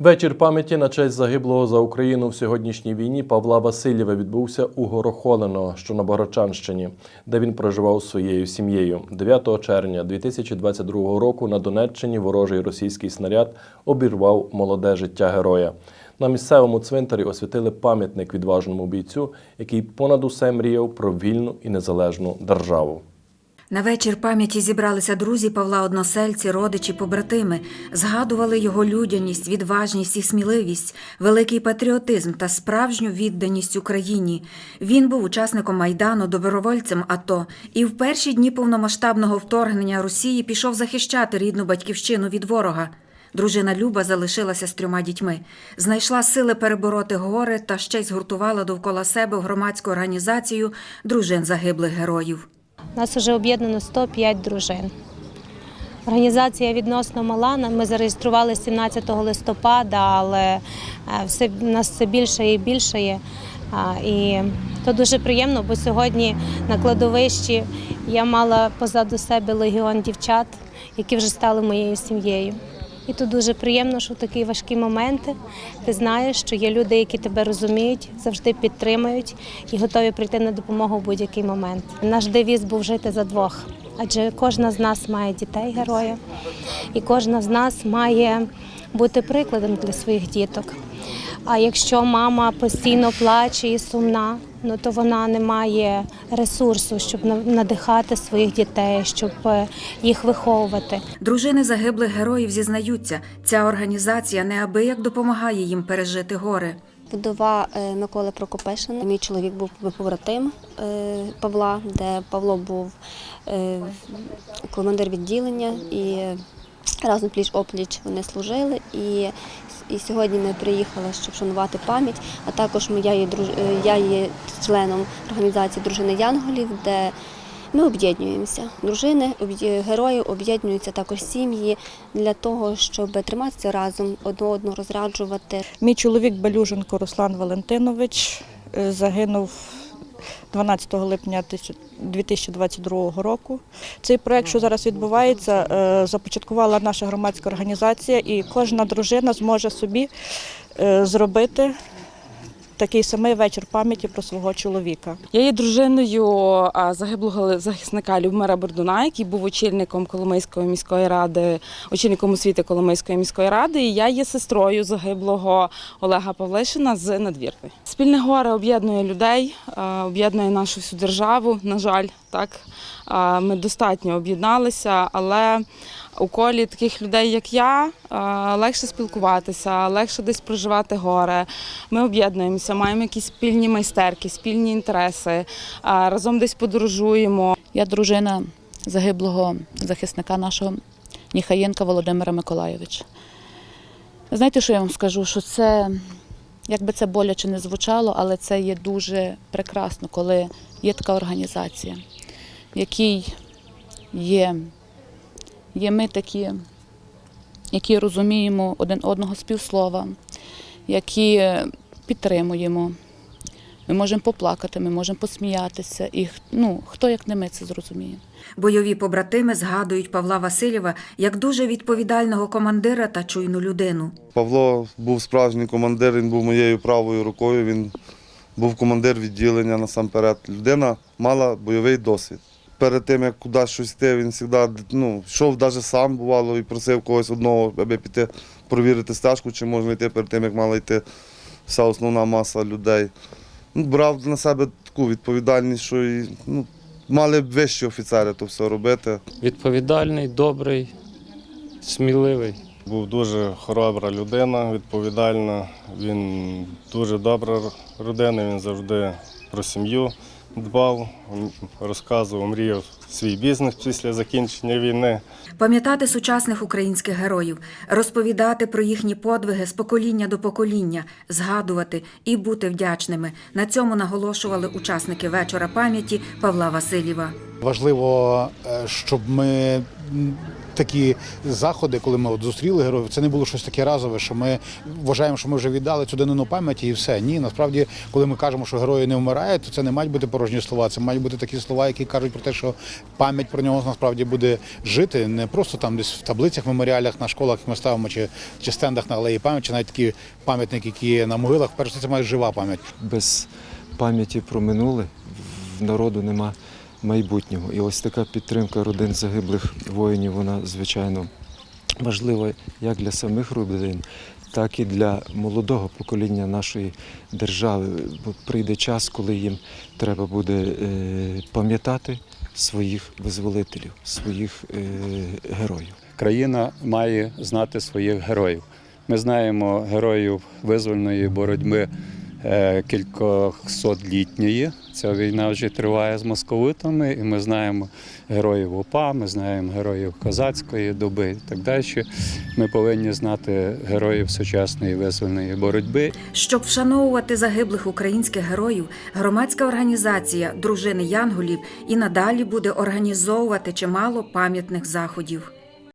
Вечір пам'яті на честь загиблого за Україну в сьогоднішній війні Павла Васильєва відбувся у Горохолино, що на Богородчанщині, де він проживав з своєю сім'єю. 9 червня 2022 року на Донеччині ворожий російський снаряд обірвав молоде життя героя. На місцевому цвинтарі освятили пам'ятник відважному бійцю, який понад усе мріяв про вільну і незалежну державу. На вечір пам'яті зібралися друзі Павла односельці, родичі, побратими, згадували його людяність, відважність і сміливість, великий патріотизм та справжню відданість Україні. Він був учасником майдану, добровольцем АТО і в перші дні повномасштабного вторгнення Росії пішов захищати рідну батьківщину від ворога. Дружина Люба залишилася з трьома дітьми, знайшла сили перебороти горе та ще й згуртувала довкола себе громадську організацію дружин загиблих героїв. Нас вже об'єднано 105 дружин. Організація відносно мала. Ми зареєстрували 17 листопада, але е, все, нас все більше і більше є. І то дуже приємно, бо сьогодні на кладовищі я мала позаду себе легіон дівчат, які вже стали моєю сім'єю. І тут дуже приємно, що в такі важкі моменти ти знаєш, що є люди, які тебе розуміють, завжди підтримують і готові прийти на допомогу в будь-який момент. Наш девіз був жити за двох, адже кожна з нас має дітей героя, і кожна з нас має бути прикладом для своїх діток. А якщо мама постійно плаче і сумна, ну то вона не має ресурсу, щоб на- надихати своїх дітей, щоб е, їх виховувати. Дружини загиблих героїв зізнаються, ця організація неабияк допомагає їм пережити горе. Вдова е, Миколи Прокопишина. Мій чоловік був побратим е, Павла, де Павло був командир відділення і разом пліч опліч вони служили. І, і сьогодні ми приїхали, щоб шанувати пам'ять. А також ми- я є, друж- е, я є членом організації Дружини Янголів, де ми об'єднуємося. Дружини, герої об'єднуються також сім'ї для того, щоб триматися разом, одне одного розраджувати. Мій чоловік Балюженко Руслан Валентинович е, загинув 12 липня 2022 року. Цей проект, що зараз відбувається, е, започаткувала наша громадська організація, і кожна дружина зможе собі е, зробити такий самий вечір пам'яті про свого чоловіка. Я є дружиною загиблого захисника Любмира Бордуна, який був очільником Коломийської міської ради, очільником освіти Коломийської міської ради. І я є сестрою загиблого Олега Павлишина з надвірної. Спільне горе об'єднує людей, об'єднує нашу всю державу. На жаль, так ми достатньо об'єдналися, але у колі таких людей, як я, легше спілкуватися, легше десь проживати горе. Ми об'єднуємося, маємо якісь спільні майстерки, спільні інтереси, разом десь подорожуємо. Я дружина загиблого захисника нашого Ніхаєнка Володимира Миколайовича. Знаєте, що я вам скажу? Що це, як би це боляче не звучало, але це є дуже прекрасно, коли є така організація, в якій є, є ми такі, які розуміємо один одного з півслова, які підтримуємо. Ми можемо поплакати, ми можемо посміятися. І ну, хто як не ми це зрозуміє. Бойові побратими згадують Павла Васильєва як дуже відповідального командира та чуйну людину. Павло був справжній командир, він був моєю правою рукою. Він був командир відділення насамперед. Людина мала бойовий досвід. Перед тим, як кудись щось йти, він завжди ну, йшов навіть сам, бувало, і просив когось одного, аби піти провірити стежку, чи можна йти перед тим, як мала йти вся основна маса людей. Ну, брав на себе таку відповідальність, що і, ну, мали б вищі офіцери то все робити. Відповідальний, добрий, сміливий. Був дуже хоробра людина, відповідальна. Він дуже добра родина, він завжди про сім'ю дбав, розказував, мріяв свій бізнес після закінчення війни. Пам'ятати сучасних українських героїв, розповідати про їхні подвиги з покоління до покоління, згадувати і бути вдячними. На цьому наголошували учасники вечора пам'яті Павла Васильєва. Важливо, е, щоб ми такі заходи, коли ми от зустріли героїв, це не було щось таке разове, що ми вважаємо, що ми вже віддали цю данину пам'яті і все. Ні, насправді, коли ми кажемо, що герої не вмирають, то це не мають бути порожні слова. Це мають бути такі слова, які кажуть про те, що пам'ять про нього насправді буде жити, не просто там десь в таблицях, меморіалях на школах як ми ставимо, чи, чи стендах на алеї пам'яті, чи навіть такі пам'ятники, які є на могилах. Перш це має жива пам'ять. без пам'яті про минуле в народу нема майбутнього. І ось така підтримка родин загиблих воїнів, вона звичайно важлива як для самих родин, так і для молодого покоління нашої держави. Бо прийде час, коли їм треба буде е, пам'ятати своїх визволителів, своїх е, героїв. країна має знати своїх героїв. Ми знаємо героїв визвольної боротьби кількохсотлітньої. Ця війна вже триває з московитами, і ми знаємо героїв УПА, ми знаємо героїв козацької доби і так далі. Ми повинні знати героїв сучасної визвольної боротьби. Щоб вшановувати загиблих українських героїв, громадська організація Дружини Янголів і надалі буде організовувати чимало пам'ятних заходів.